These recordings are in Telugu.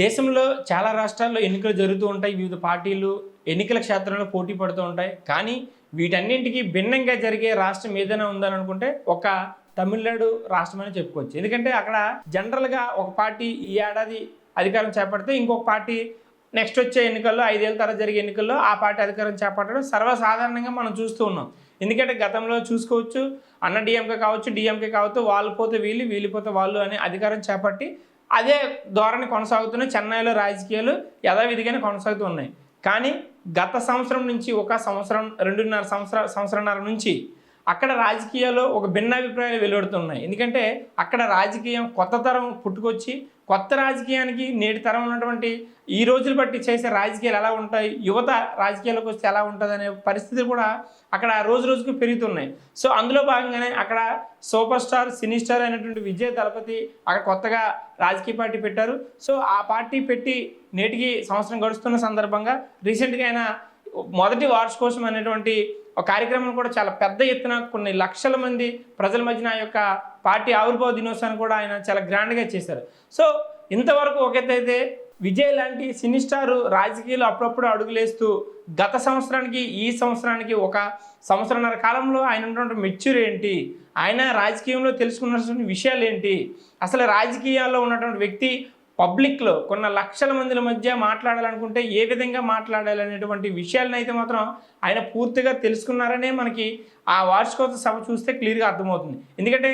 దేశంలో చాలా రాష్ట్రాల్లో ఎన్నికలు జరుగుతూ ఉంటాయి. వివిధ పార్టీలు ఎన్నికల క్షేత్రంలో పోటీ పడుతూ ఉంటాయి. కానీ వీటన్నింటికి భిన్నంగా జరిగే రాష్ట్రం ఏదైనా ఉందని అనుకుంటే ఒక తమిళనాడు రాష్ట్రం అని చెప్పుకోవచ్చు. ఎందుకంటే అక్కడ జనరల్గా ఒక పార్టీ ఈ ఏడాది అధికారం చేపడితే ఇంకొక పార్టీ నెక్స్ట్ వచ్చే ఎన్నికల్లో ఐదేళ్ళ తర్వాత జరిగే ఎన్నికల్లో ఆ పార్టీ అధికారం చేపట్టడం సర్వసాధారణంగా మనం చూస్తూ ఉన్నాం. ఎందుకంటే గతంలో చూసుకోవచ్చు అన్న డిఎంకే కావచ్చు డిఎంకే కావచ్చు వాళ్ళు పోతే వీళ్ళు వీళ్ళు పోతే వాళ్ళు అనే అధికారం చేపట్టి అదే ధోరణి కొనసాగుతున్నాయి చెన్నైలో రాజకీయాలు యథావిధిగానే కొనసాగుతూ ఉన్నాయి. కానీ గత సంవత్సరం నుంచి ఒక సంవత్సరం రెండున్నర సంవత్సర సంవత్సరంన్నర నుంచి అక్కడ రాజకీయాల్లో ఒక భిన్నాభిప్రాయాలు వెలువడుతున్నాయి. ఎందుకంటే అక్కడ రాజకీయం కొత్త తరం పుట్టుకొచ్చి కొత్త రాజకీయానికి నేటి తరం ఉన్నటువంటి ఈ రోజులు బట్టి చేసే రాజకీయాలు ఎలా ఉంటాయి? యువత రాజకీయాలకు వస్తే ఎలా ఉంటుంది అనే పరిస్థితి కూడా అక్కడ రోజు రోజుకు పెరుగుతున్నాయి. సో అందులో భాగంగానే అక్కడ సూపర్ స్టార్ సినీ స్టార్ అయినటువంటి విజయ దళపతి అక్కడ కొత్తగా రాజకీయ పార్టీ పెట్టారు. సో ఆ పార్టీ పెట్టి నేటికి సంవత్సరం గడుస్తున్న సందర్భంగా రీసెంట్గా ఆయన మొదటి వార్షికోత్సవం అనేటువంటి ఒక కార్యక్రమం కూడా చాలా పెద్ద ఎత్తున కొన్ని లక్షల మంది ప్రజల మధ్యన ఆ యొక్క పార్టీ ఆవిర్భావ దినోత్సవాన్ని కూడా ఆయన చాలా గ్రాండ్గా చేశారు. సో ఇంతవరకు ఒక అయితే విజయ్ లాంటి సినీ స్టార్ రాజకీయాలు అప్పుడప్పుడు అడుగులేస్తూ గత సంవత్సరానికి ఈ సంవత్సరానికి ఒక సంవత్సరన్నర కాలంలో ఆయన ఉన్నటువంటి మెచ్యూర్ ఏంటి? ఆయన రాజకీయంలో తెలుసుకున్నటువంటి విషయాలు ఏంటి? అసలు రాజకీయాల్లో ఉన్నటువంటి వ్యక్తి పబ్లిక్లో కొన్న లక్షల మందిల మధ్య మాట్లాడాలనుకుంటే ఏ విధంగా మాట్లాడాలనేటువంటి విషయాలను అయితే మాత్రం ఆయన పూర్తిగా తెలుసుకున్నారనే మనకి ఆ వార్షికోత్సవ సభ చూస్తే క్లియర్గా అర్థమవుతుంది. ఎందుకంటే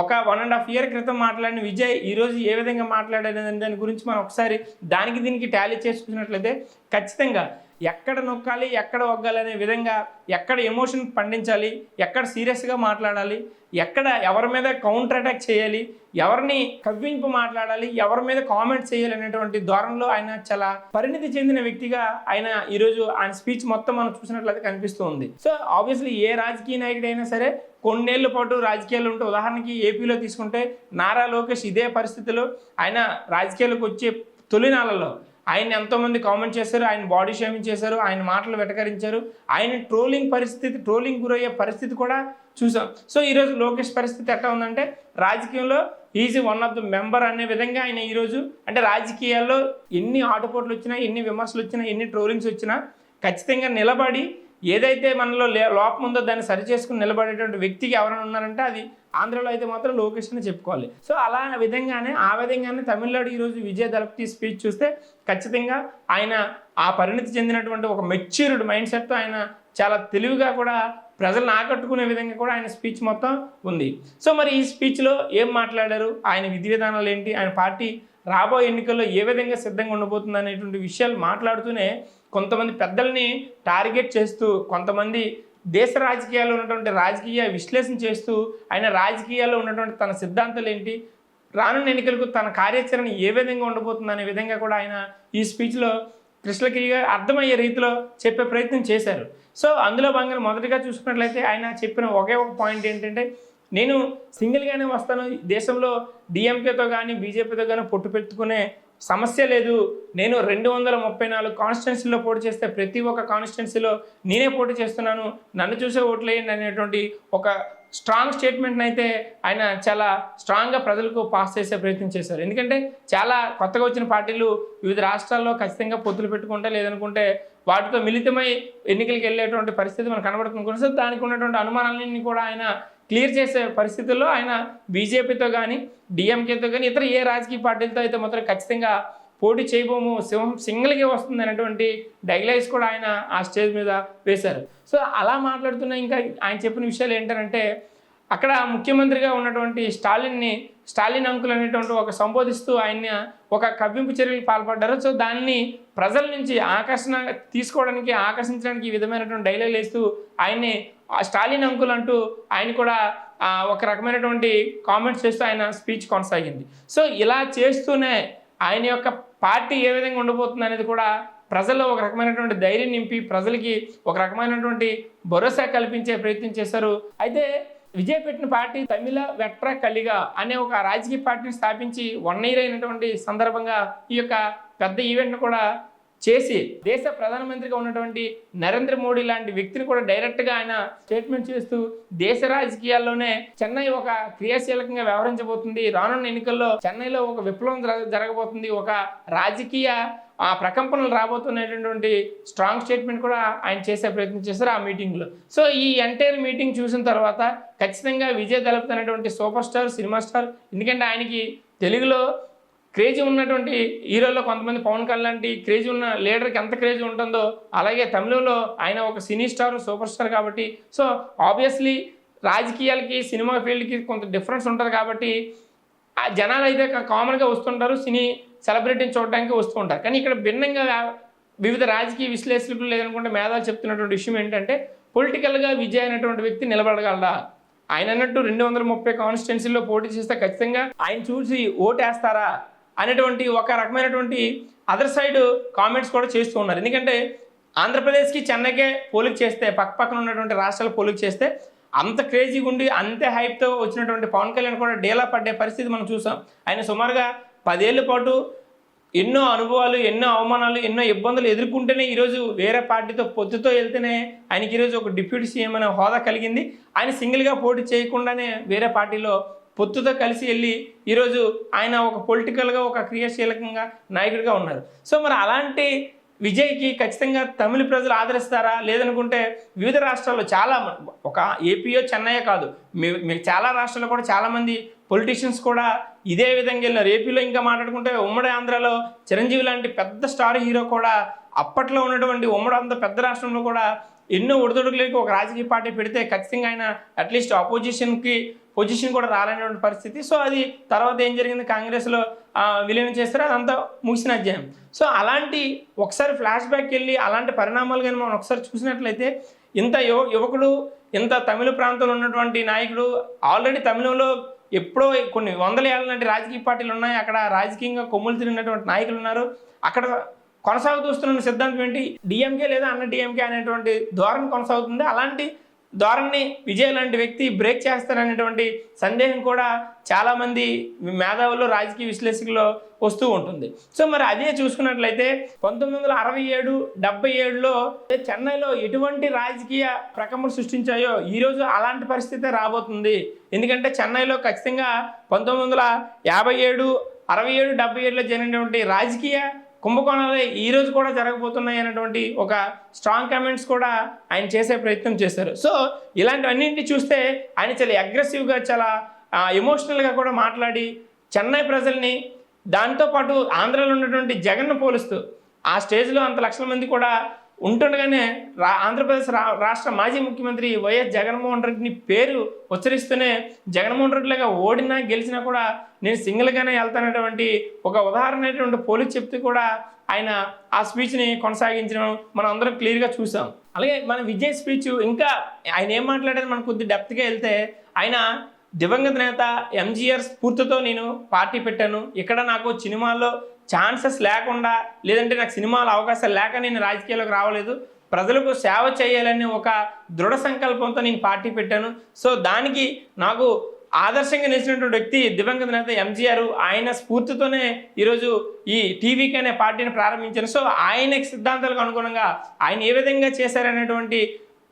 ఒక వన్ అండ్ హాఫ్ ఇయర్ క్రితం మాట్లాడిన విజయ్ ఈరోజు ఏ విధంగా మాట్లాడాలనే దాని గురించి మనం ఒకసారి దానికి దీనికి టాలీ చేసుకున్నట్లయితే ఖచ్చితంగా ఎక్కడ నొక్కాలి ఎక్కడ ఒగ్గాలి అనే విధంగా ఎక్కడ ఎమోషన్ పండించాలి ఎక్కడ సీరియస్గా మాట్లాడాలి ఎక్కడ ఎవరి మీద కౌంటర్ అటాక్ చేయాలి ఎవరిని కవ్వింపు మాట్లాడాలి ఎవరి మీద కామెంట్ చేయాలి అనేటువంటి ధోరణిలో ఆయన చాలా పరిణితి చెందిన వ్యక్తిగా ఆయన ఈరోజు ఆయన స్పీచ్ మొత్తం మనం చూసినట్లయితే కనిపిస్తూ ఉంది. సో ఆబ్వియస్లీ ఏ రాజకీయ నాయకుడైనా సరే కొన్నేళ్ళ పాటు రాజకీయాలు ఉంటే ఉదాహరణకి ఏపీలో తీసుకుంటే నారా లోకేష్ ఇదే పరిస్థితిలో ఆయన రాజకీయాలకు వచ్చే తొలినాళ్ళలో ఆయన ఎంతోమంది కామెంట్ చేశారు ఆయన బాడీ షేమింగ్ చేశారు ఆయన మాటలు వెటకరించారు. ఆయన ట్రోలింగ్ పరిస్థితి ట్రోలింగ్ గురయ్యే పరిస్థితి కూడా చూసాం. సో ఈరోజు లోకేష్ పరిస్థితి ఎట్లా ఉందంటే రాజకీయంలో easy one of the member అనే విధంగా ఆయన ఈరోజు అంటే రాజకీయాల్లో ఎన్ని ఆటుపోట్లు వచ్చినా ఎన్ని విమర్శలు వచ్చినా ఎన్ని ట్రోలింగ్స్ వచ్చినా ఖచ్చితంగా నిలబడి ఏదైతే మనలో లే- లోపం ఉందో దాన్ని సరి చేసుకుని నిలబడేటువంటి వ్యక్తికి ఎవరైనా ఉన్నారంటే అది ఆంధ్రలో అయితే మాత్రం లోకేష్ అని చెప్పుకోవాలి. సో అలా విధంగానే ఆ విధంగానే తమిళనాడు ఈరోజు విజయ దళపతి స్పీచ్ చూస్తే ఖచ్చితంగా ఆయన ఆ పరిణితి చెందినటువంటి ఒక మెచ్యూర్డ్ మైండ్ సెట్తో ఆయన చాలా తెలివిగా కూడా ప్రజలను ఆకట్టుకునే విధంగా కూడా ఆయన స్పీచ్ మొత్తం ఉంది. సో మరి ఈ స్పీచ్లో ఏం మాట్లాడారు? ఆయన విధి విధానాలు ఏంటి? ఆయన పార్టీ రాబోయే ఎన్నికల్లో ఏ విధంగా సిద్ధంగా ఉండబోతుంది అనేటువంటి విషయాలు మాట్లాడుతూనే కొంతమంది పెద్దల్ని టార్గెట్ చేస్తూ కొంతమంది దేశ రాజకీయాల్లో ఉన్నటువంటి రాజకీయ విశ్లేషణ చేస్తూ ఆయన రాజకీయాల్లో ఉన్నటువంటి తన సిద్ధాంతాలు ఏంటి రానున్న ఎన్నికలకు తన కార్యాచరణ ఏ విధంగా ఉండబోతుంది అనే విధంగా కూడా ఆయన ఈ స్పీచ్లో కృష్ణకిరిగా అర్థమయ్యే రీతిలో చెప్పే ప్రయత్నం చేశారు. సో అందులో భాగంగా మొదటిగా చూసుకున్నట్లయితే ఆయన చెప్పిన ఒకే ఒక పాయింట్ ఏంటంటే నేను సింగిల్గానే వస్తాను దేశంలో డిఎంకేతో కానీ బీజేపీతో కానీ పొట్టు పెట్టుకునే సమస్య లేదు. నేను రెండు వందల ముప్పై నాలుగు కాన్స్టిట్యున్సీలో పోటీ చేస్తే ప్రతి ఒక్క కాన్స్టిట్యున్సీలో నేనే పోటీ చేస్తున్నాను. నన్ను చూసే ఓట్లేయండి అనేటువంటి ఒక స్ట్రాంగ్ స్టేట్మెంట్ని అయితే ఆయన చాలా స్ట్రాంగ్గా ప్రజలకు పాస్ చేసే ప్రయత్నం చేశారు. ఎందుకంటే చాలా కొత్తగా వచ్చిన పార్టీలు వివిధ రాష్ట్రాల్లో ఖచ్చితంగా పొత్తులు పెట్టుకుంటే లేదనుకుంటే వాటితో మిళితమై ఎన్నికలకు వెళ్ళేటువంటి పరిస్థితి మనకు కనబడుతుంది. కొన్ని దానికి ఉన్నటువంటి అనుమానాలన్నీ కూడా ఆయన క్లియర్ చేసే పరిస్థితుల్లో ఆయన బీజేపీతో కానీ డిఎంకేతో కానీ ఇతర ఏ రాజకీయ పార్టీలతో అయితే మాత్రం ఖచ్చితంగా పోటీ చేయబోము సింహం సింగిల్గా వస్తుంది అనేటువంటి డైలాగ్స్ కూడా ఆయన ఆ స్టేజ్ మీద వేశారు. సో అలా మాట్లాడుతున్న ఇంకా ఆయన చెప్పిన విషయాలు ఏంటంటే అక్కడ ముఖ్యమంత్రిగా ఉన్నటువంటి స్టాలిన్ని స్టాలిన్ అంకుల్ అనేటువంటి ఒక సంబోధిస్తూ ఆయన ఒక కవ్వింపు చర్యలకు పాల్పడ్డారు. సో దాన్ని ప్రజల నుంచి ఆకర్షణ తీసుకోవడానికి ఆకర్షించడానికి ఈ విధమైనటువంటి డైలాగ్ వేస్తూ ఆయన్ని స్టాలిన్ అంకుల్ అంటూ ఆయన కూడా ఒక రకమైనటువంటి కామెంట్స్ చేస్తూ ఆయన స్పీచ్ కొనసాగింది. సో ఇలా చేస్తూనే ఆయన యొక్క పార్టీ ఏ విధంగా ఉండబోతుంది అనేది కూడా ప్రజల్లో ఒక రకమైనటువంటి ధైర్యం నింపి ప్రజలకి ఒక రకమైనటువంటి భరోసా కల్పించే ప్రయత్నం చేశారు. అయితే విజయ పెట్టిన పార్టీ తమిళ వెట్ర కలిగా అనే ఒక రాజకీయ పార్టీని స్థాపించి వన్ ఇయర్ అయినటువంటి సందర్భంగా ఈ యొక్క పెద్ద ఈవెంట్ను కూడా చేసి దేశ ప్రధానమంత్రిగా ఉన్నటువంటి నరేంద్ర మోడీ లాంటి వ్యక్తిని కూడా డైరెక్ట్గా ఆయన స్టేట్మెంట్ చేస్తూ దేశ రాజకీయాల్లోనే చెన్నై ఒక క్రియాశీలకంగా వ్యవహరించబోతుంది. రానున్న ఎన్నికల్లో చెన్నైలో ఒక విప్లవం జరగ- జరగబోతుంది. ఒక రాజకీయ ఆ ప్రకంపనలు రాబోతున్నటువంటి స్ట్రాంగ్ స్టేట్మెంట్ కూడా ఆయన చేసే ప్రయత్నం చేశారు ఆ మీటింగ్లో సో ఈ ఎంటైర్ మీటింగ్ చూసిన తర్వాత ఖచ్చితంగా విజయ్ దళపతి అనేటువంటి సూపర్ స్టార్ సినిమా స్టార్ ఎందుకంటే ఆయనకి తెలుగులో క్రేజీ ఉన్నటువంటి హీరోల్లో కొంతమంది పవన్ కళ్యాణ్ లాంటి క్రేజీ ఉన్న లీడర్కి ఎంత క్రేజీ ఉంటుందో అలాగే తమిళంలో ఆయన ఒక సినీ స్టార్ సూపర్ స్టార్ కాబట్టి సో ఆబ్వియస్లీ రాజకీయాలకి సినిమా ఫీల్డ్కి కొంత డిఫరెన్స్ ఉంటుంది కాబట్టి ఆ జనాలు అయితే కామన్గా వస్తుంటారు సినీ సెలబ్రిటీని చూడడానికి వస్తూ ఉంటారు. కానీ ఇక్కడ భిన్నంగా వివిధ రాజకీయ విశ్లేషకులు లేదనుకుంటే మేధాలు చెప్తున్నటువంటి విషయం ఏంటంటే పొలిటికల్గా విజయ్ అనేటువంటి వ్యక్తి నిలబడగలడా? ఆయన అన్నట్టు రెండు వందల ముప్పై కాన్స్టిట్యున్సీలో పోటీ చేస్తే ఖచ్చితంగా ఆయన చూసి ఓటేస్తారా? అనేటువంటి ఒక రకమైనటువంటి అదర్ సైడ్ కామెంట్స్ కూడా చేస్తూ ఉన్నారు. ఎందుకంటే ఆంధ్రప్రదేశ్కి చెన్నైకే పోలిక చేస్తే పక్క పక్కన ఉన్నటువంటి రాష్ట్రాలు పోలిక చేస్తే అంత క్రేజీగా ఉండి అంతే హైప్తో వచ్చినటువంటి పవన్ కళ్యాణ్ కూడా డేలా పడ్డే పరిస్థితి మనం చూసాం. ఆయన సుమారుగా పదేళ్ళ పాటు ఎన్నో అనుభవాలు ఎన్నో అవమానాలు ఎన్నో ఇబ్బందులు ఎదుర్కొంటేనే ఈరోజు వేరే పార్టీతో పొత్తుతో వెళ్తేనే ఆయనకి ఈరోజు ఒక డిప్యూటీ సీఎం అనే హోదా కలిగింది. ఆయన సింగిల్గా పోటీ చేయకుండానే వేరే పార్టీలో పొత్తుతో కలిసి వెళ్ళి ఈరోజు ఆయన ఒక పొలిటికల్గా ఒక క్రియాశీలకంగా నాయకుడిగా ఉన్నారు. సో మరి అలాంటి విజయ్కి ఖచ్చితంగా తమిళ ప్రజలు ఆదరిస్తారా? లేదనుకుంటే వివిధ రాష్ట్రాల్లో చాలా ఒక ఏపీయో చెన్నయ్యో కాదు. మీ చాలా రాష్ట్రాల్లో కూడా చాలామంది పొలిటీషియన్స్ కూడా ఇదే విధంగా వెళ్ళినారు. ఏపీలో ఇంకా మాట్లాడుకుంటే ఉమ్మడి ఆంధ్రాలో చిరంజీవి లాంటి పెద్ద స్టార్ హీరో కూడా అప్పట్లో ఉన్నటువంటి ఉమ్మడి ఆంధ్ర పెద్ద రాష్ట్రంలో కూడా ఎన్నో ఒడిదొడుకులకి ఒక రాజకీయ పార్టీ పెడితే ఖచ్చితంగా ఆయన అట్లీస్ట్ ఆపోజిషన్కి పొజిషన్ కూడా రాలేనటువంటి పరిస్థితి. సో అది తర్వాత ఏం జరిగింది? కాంగ్రెస్లో విలీనం చేస్తారో అదంతా ముగిసిన అధ్యాయం. సో అలాంటి ఒకసారి ఫ్లాష్ బ్యాక్ వెళ్ళి అలాంటి పరిణామాలు కానీ మనం ఒకసారి చూసినట్లయితే ఇంత యువ యువకుడు ఇంత తమిళ ప్రాంతంలో ఉన్నటువంటి నాయకుడు ఆల్రెడీ తమిళంలో ఎప్పుడో కొన్ని వందల ఏళ్ళ నాటి రాజకీయ పార్టీలు ఉన్నాయి. అక్కడ రాజకీయంగా కొమ్ములు తిరిగినటువంటి నాయకులు ఉన్నారు. అక్కడ కొనసాగుతూ వస్తున్న సిద్ధాంతం ఏంటి? డిఎంకే లేదా అన్న డిఎంకే అనేటువంటి ధోరణి కొనసాగుతుంది. అలాంటి ధోరణి విజయ్ లాంటి వ్యక్తి బ్రేక్ చేస్తారనేటువంటి సందేహం కూడా చాలామంది మేధావులు రాజకీయ విశ్లేషకుల్లో వస్తూ ఉంటుంది. సో మరి అదే చూసుకున్నట్లయితే పంతొమ్మిది వందల అరవై ఏడు డెబ్బై ఏడులో చెన్నైలో ఎటువంటి రాజకీయ ప్రకంపన సృష్టించాయో ఈరోజు అలాంటి పరిస్థితే రాబోతుంది. ఎందుకంటే చెన్నైలో ఖచ్చితంగా పంతొమ్మిది వందల యాభై ఏడు అరవై ఏడు డెబ్బై ఏడులో జరిగినటువంటి రాజకీయ కుంభకోణంలో ఈరోజు కూడా జరగబోతున్నాయి అనేటువంటి ఒక స్ట్రాంగ్ కమెంట్స్ కూడా ఆయన చేసే ప్రయత్నం చేశారు. సో ఇలాంటివన్నింటినీ చూస్తే ఆయన చాలా అగ్రెసివ్గా చాలా ఎమోషనల్గా కూడా మాట్లాడి చెన్నై ప్రజల్ని దాంతోపాటు ఆంధ్రాలో ఉన్నటువంటి జగన్ను పోలుస్తూ ఆ స్టేజ్లో అంత లక్షల మంది కూడా ఉంటుండగానే రా ఆంధ్రప్రదేశ్ రా రాష్ట్ర మాజీ ముఖ్యమంత్రి వైఎస్ జగన్మోహన్ రెడ్డిని పేరు ఉచ్చరిస్తూనే జగన్మోహన్ రెడ్డిలాగా ఓడినా గెలిచినా కూడా నేను సింగిల్గానే వెళ్తానటువంటి ఒక ఉదాహరణ పోలీస్ చెప్తూ కూడా ఆయన ఆ స్పీచ్ని కొనసాగించడం మనం అందరం క్లియర్గా చూసాం. అలాగే మన విజయ్ స్పీచ్ ఇంకా ఆయన ఏం మాట్లాడేది మనం కొద్ది డెప్త్గా వెళ్తే ఆయన దివంగత నేత ఎంజీఆర్ స్ఫూర్తితో నేను పార్టీ పెట్టాను. ఇక్కడ నాకు సినిమాల్లో ఛాన్సెస్ లేకుండా లేదంటే నాకు సినిమాల అవకాశాలు లేక నేను రాజకీయాల్లోకి రావలేదు. ప్రజలకు సేవ చేయాలనే ఒక దృఢ సంకల్పంతో నేను పార్టీ పెట్టాను. సో దానికి నాకు ఆదర్శంగా నిలిచినటువంటి వ్యక్తి దివంగత నేత ఎంజీఆర్ ఆయన స్ఫూర్తితోనే ఈరోజు ఈ టీవీకి అనే పార్టీని ప్రారంభించాను సో ఆయన సిద్ధాంతాలకు అనుగుణంగా ఆయన ఏ విధంగా చేశారనేటువంటి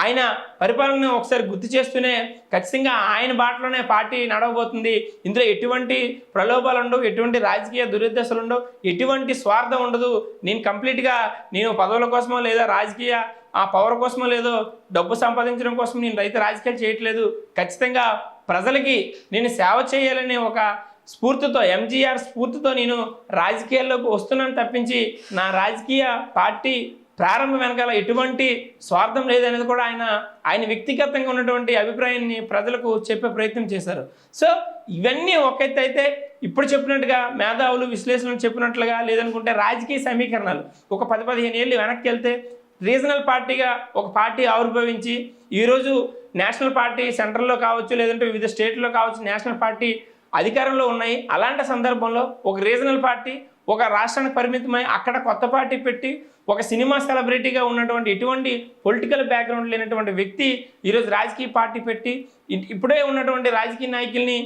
ఆయన పరిపాలన ఒకసారి గుర్తు చేస్తూనే ఖచ్చితంగా ఆయన బాటలోనే పార్టీ నడవబోతుంది. ఇందులో ఎటువంటి ప్రలోభాలు ఉండవు ఎటువంటి రాజకీయ దురుద్దేశాలు ఉండవు ఎటువంటి స్వార్థం ఉండదు. నేను కంప్లీట్గా నేను పదవుల కోసమో లేదా రాజకీయ ఆ పవర్ కోసమో లేదో డబ్బు సంపాదించడం కోసం నేను రైతు రాజకీయాలు చేయట్లేదు. ఖచ్చితంగా ప్రజలకి నేను సేవ చేయాలనే ఒక స్ఫూర్తితో ఎంజీఆర్ స్ఫూర్తితో నేను రాజకీయాల్లోకి వస్తున్నాను తప్పించి నా రాజకీయ పార్టీ ప్రారంభం వెనకాల ఎటువంటి స్వార్థం లేదనేది కూడా ఆయన ఆయన వ్యక్తిగతంగా ఉన్నటువంటి అభిప్రాయాన్ని ప్రజలకు చెప్పే ప్రయత్నం చేశారు. సో ఇవన్నీ ఒక అయితే ఇప్పుడు చెప్పినట్టుగా మేధావులు విశ్లేషణలు చెప్పినట్లుగా లేదనుకుంటే రాజకీయ సమీకరణాలు. ఒక పది పదిహేను ఏళ్ళు వెనక్కి వెళ్తే రీజనల్ పార్టీగా ఒక పార్టీ ఆవిర్భవించి ఈరోజు నేషనల్ పార్టీ సెంట్రల్లో కావచ్చు లేదంటే వివిధ స్టేట్లో కావచ్చు నేషనల్ పార్టీ అధికారంలో ఉన్నాయి. అలాంటి సందర్భంలో ఒక రీజనల్ పార్టీ ఒక రాష్ట్రానికి పరిమితమై అక్కడ కొత్త పార్టీ పెట్టి ఒక సినిమా సెలబ్రిటీగా ఉన్నటువంటి ఎటువంటి పొలిటికల్ బ్యాక్గ్రౌండ్ లేనటువంటి వ్యక్తి ఈరోజు రాజకీయ పార్టీ పెట్టి ఇప్పుడే ఉన్నటువంటి రాజకీయ నాయకుల్ని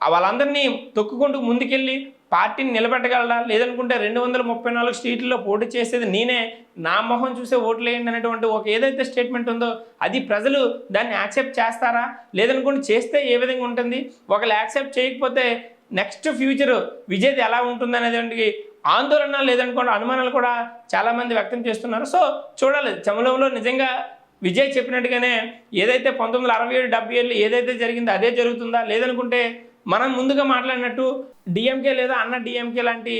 వాళ్ళందరినీ తొక్కుకుంటూ ముందుకెళ్ళి పార్టీని నిలబెట్టగలడా? లేదనుకుంటే రెండు వందల ముప్పై నాలుగు సీట్లలో పోటీ చేసేది నేనే. నా మొహం చూసే ఓట్లేయండి అనేటువంటి ఒక ఏదైతే స్టేట్మెంట్ ఉందో అది ప్రజలు దాన్ని యాక్సెప్ట్ చేస్తారా? లేదనుకుంటే చేస్తే ఏ విధంగా ఉంటుంది? ఒకళ్ళు యాక్సెప్ట్ చేయకపోతే నెక్స్ట్ ఫ్యూచర్ విజయ్ది ఎలా ఉంటుంది అనేది ఆందోళన లేదనుకోండి అనుమానాలు కూడా చాలామంది వ్యక్తం చేస్తున్నారు. సో చూడాలి. చమలంలో నిజంగా విజయ్ చెప్పినట్టుగానే ఏదైతే పంతొమ్మిది వందల అరవై ఏడు డెబ్బై ఏళ్ళు ఏదైతే జరిగిందో అదే జరుగుతుందా? లేదనుకుంటే మనం ముందుగా మాట్లాడినట్టు డిఎంకే లేదా అన్న డిఎంకే లాంటి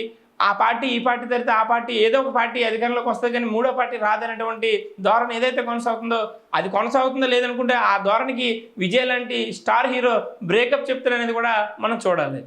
ఆ పార్టీ ఈ పార్టీ తరితే ఆ పార్టీ ఏదో ఒక పార్టీ అధికారంలోకి వస్తుంది కానీ మూడో పార్టీ రాదనేటువంటి ధోరణి ఏదైతే కొనసాగుతుందో అది కొనసాగుతుందో లేదనుకుంటే ఆ ధోరణికి విజయ్ లాంటి స్టార్ హీరో బ్రేకప్ చెప్తారనేది కూడా మనం చూడాలి.